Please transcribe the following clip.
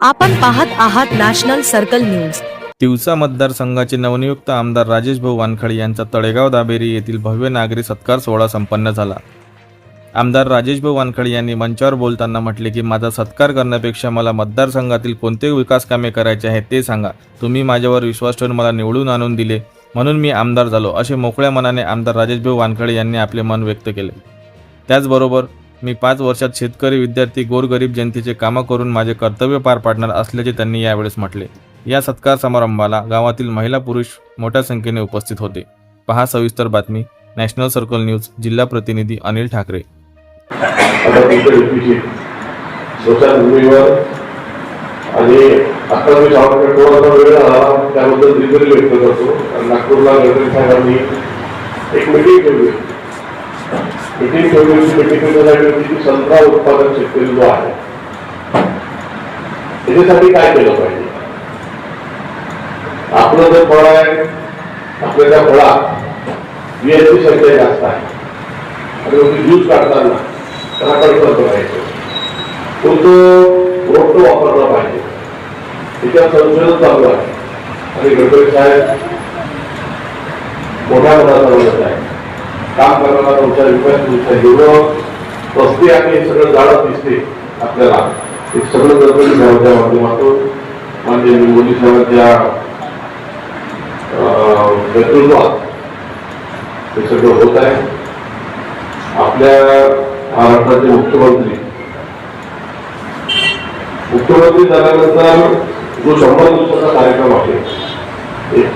आपण पाहत आहात नॅशनल सर्कल न्यूज. तिवसा मतदारसंघाचे नवनियुक्त आमदार राजेश भाऊ वानखडे यांचा तळेगाव दाबेरी येथील भव्य नागरी सत्कार सोहळा संपन्न झाला. आमदार राजेश भाऊ वानखडे यांनी मंचावर बोलताना म्हटले की माझा सत्कार करण्यापेक्षा मला मतदारसंघातील कोणते विकास कामे करायचे आहेत ते सांगा. तुम्ही माझ्यावर विश्वास ठेवून मला निवडून आणून दिले. म्हणून मी आमदार झालो. असे मोकळ्या मनाने आमदार राजेश भाऊ वानखडे यांनी आपले मन व्यक्त केले. त्याचबरोबर मी पाच वर्षात शेतकरी विद्यार्थी गोरगरीब जनतेचे कामं करून माझे कर्तव्य पार पाडणार असल्याचे त्यांनी यावेळेस म्हटले. या सत्कार समारंभाला गावातील महिला पुरुष मोठ्या संख्येने उपस्थित होते. पहा सविस्तर बातमी. नॅशनल सर्कल न्यूज जिल्हा प्रतिनिधी अनिल ठाकरे. आता मी व्यक्तीची थोडासा वेळ झाला त्याबद्दल दिलगिरी व्यक्त करतो. नागपूरला गडकरी साहेबांनी एक मिटिंग ठेवली मिटिंग ठेवली होती की संत्रा उत्पादक शेतकरी जो आहे त्याच्यासाठी काय केलं पाहिजे? आपलं जर फळ आहे आपल्या त्या फळात बियाची संख्या जास्त आहे. आणि ज्यूस काढताना त्याला कळकळ करायचं. तो तो रोट वापरला पाहिजे. त्याच्यात संशोधन चालू आहे. आणि गडकरी साहेब मोठ्या मनात आहे काम करणारा तुमच्या विकास तुमच्या जेवढं वस्ती आणि हे सगळं जाळत दिसते आपल्याला. हे सगळं गडबडी साहेबांच्या माध्यमातून म्हणजे मोदी साहेबांच्या अं, नेतृत्वात हे सगळं होत आहे. आपल्या महाराष्ट्राचे मुख्यमंत्री मुख्यमंत्री झाल्यानंतर जो शंभर दिवसाचा कार्यक्रम आहे